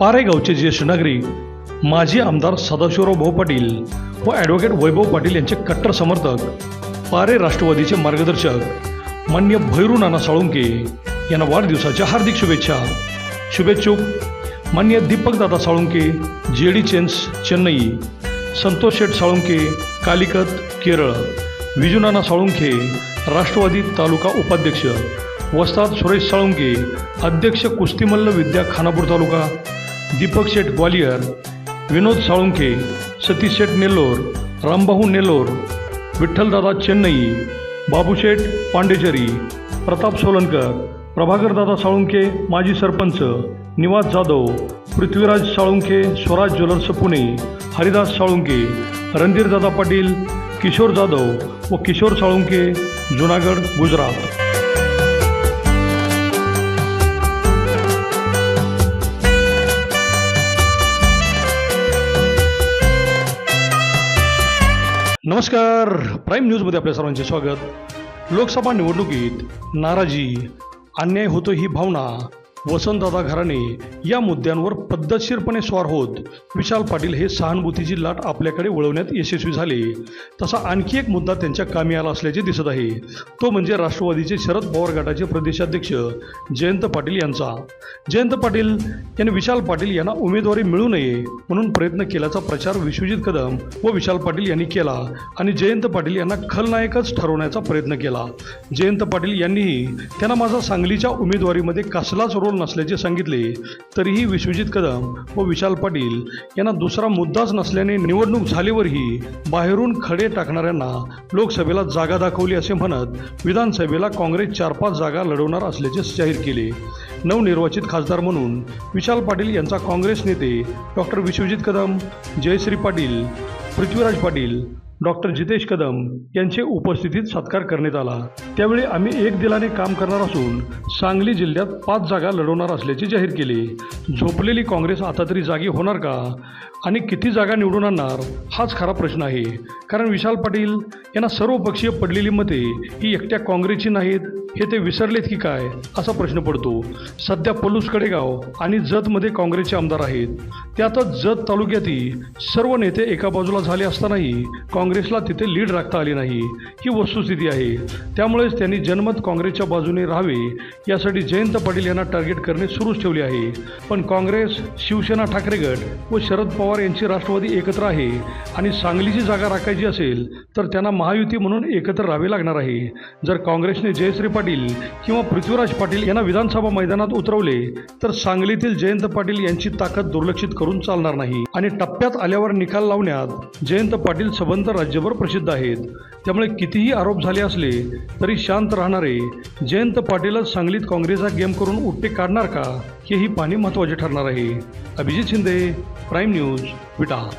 पारेगावचे ज्येष्ठ नागरिक माजी आमदार सदाशिवराव भाऊ पाटील व ॲडव्होकेट वैभव पाटील यांचे कट्टर समर्थक पारे राष्ट्रवादीचे मार्गदर्शक मान्य भैरू नाना साळुंके यांना वाढदिवसाच्या हार्दिक शुभेच्छा. शुभेच्छुक मान्य दीपकदादा Salunke J D chains Chennai Santosh Sheth Salunke Calicut Kerala विजुनाना Salunkhe Rashtrawadi तालुका उपाध्यक्ष वस्ताद सुरेश साळुंके अध्यक्ष कुस्तीमल्ल विद्या खानापूर तालुका दीपक शेठ ग्वालियर विनोद साळुंखे सतीश शेठ नेल्लोर रामभाऊ नेल्लोर विठ्ठलदादा चेन्नई बाबूशेठ पांडेचेरी प्रताप सोलनकर प्रभाकरदादा साळुंखे माजी सरपंच निवास जाधव पृथ्वीराज साळुंखे स्वराज ज्वेलर्स पुणे हरिदास साळुंके रणधीरदादा पाटील किशोर जाधव व किशोर साळुंके जुनागड गुजरात. नमस्कार. प्राईम न्यूजमध्ये आपल्या सर्वांचे स्वागत. लोकसभा निवडणुकीत नाराजी अन्याय होतो ही भावना वसंतदादा घराणे या मुद्द्यांवर पद्धतशीरपणे स्वार होत विशाल पाटील हे सहानुभूतीची लाट आपल्याकडे वळवण्यात यशस्वी झाले. तसा आणखी एक मुद्दा त्यांच्या कामी आला असल्याचे दिसत आहे. तो म्हणजे राष्ट्रवादीचे शरद पवार गटाचे प्रदेशाध्यक्ष जयंत पाटील यांचा. जयंत पाटील यांनी विशाल पाटील यांना उमेदवारी मिळू नये म्हणून प्रयत्न केल्याचा प्रचार विश्वजित कदम व विशाल पाटील यांनी केला आणि जयंत पाटील यांना खलनायकच ठरवण्याचा प्रयत्न केला. जयंत पाटील यांनीही त्यांना माझा सांगलीच्या उमेदवारीमध्ये कसलाच रोल नसल्याचे सांगितले तरीही विश्वजित कदम व विशाल पाटील यांना दुसरा मुद्दाच नसल्याने निवडणूक झाल्यावरही बाहेरून खडे टाकणाऱ्यांना लोकसभेला जागा दाखवली असे म्हणत विधानसभेला काँग्रेस चार पाच जागा लढवणार असल्याचे जाहीर केले. नवनिर्वाचित खासदार म्हणून विशाल पाटील यांचा काँग्रेस नेते डॉक्टर विश्वजित कदम जयश्री पाटील पृथ्वीराज पाटील डॉक्टर जितेश कदम यांचे उपस्थितीत सत्कार करण्यात आला. त्यावेळी आम्ही एक दिलाने काम करणार असून सांगली जिल्ह्यात पाच जागा लढवणार असल्याचे जाहीर केले. झोपलेली काँग्रेस आता तरी जागी होणार का? आणि किती जागा निवडून आणणार? हाच खरा प्रश्न आहे. कारण विशाल पाटील यांना सर्वपक्षीय पडलेली मते ही एकट्या काँग्रेसची नाहीत. हे ते विसरलेत की काय? असा प्रश्न पडतो. सध्या पलूस कडेगाव आणि जतमध्ये काँग्रेसचे आमदार आहेत. त्यातच जत तालुक्यातही सर्व नेते एका बाजूला झाले असतानाही काँग्रेसला तिथे लीड राखता आली नाही. ही वस्तुस्थिती आहे. त्यामुळेच त्यांनी जनमत काँग्रेसच्या बाजूने राहावे यासाठी जयंत पाटील यांना टार्गेट करणे सुरूच ठेवले आहे. पण काँग्रेस शिवसेना ठाकरे गट व शरद पवार यांची राष्ट्रवादी एकत्र आहे आणि सांगलीची जागा राखायची असेल तर त्यांना महायुती म्हणून एकत्र राहावे लागणार आहे. जर काँग्रेसने जयश्री पाटील किंवा पृथ्वीराज पाटील यांना विधानसभा मैदानात उतरवले तर सांगलीतील जयंत पाटील यांची ताकद दुर्लक्षित करून चालणार नाही. आणि टप्प्यात आल्यावर निकाल लावण्यात जयंत पाटील सबंध राज्यभर प्रसिद्ध आहेत. त्यामुळे कितीही आरोप झाले असले तरी शांत राहणारे जयंत पाटीलच सांगलीत काँग्रेसचा गेम करून उट्टे काढणार का? हेही पाणी महत्त्वाचे ठरणार आहे. Abhijit Shinde Prime News Vita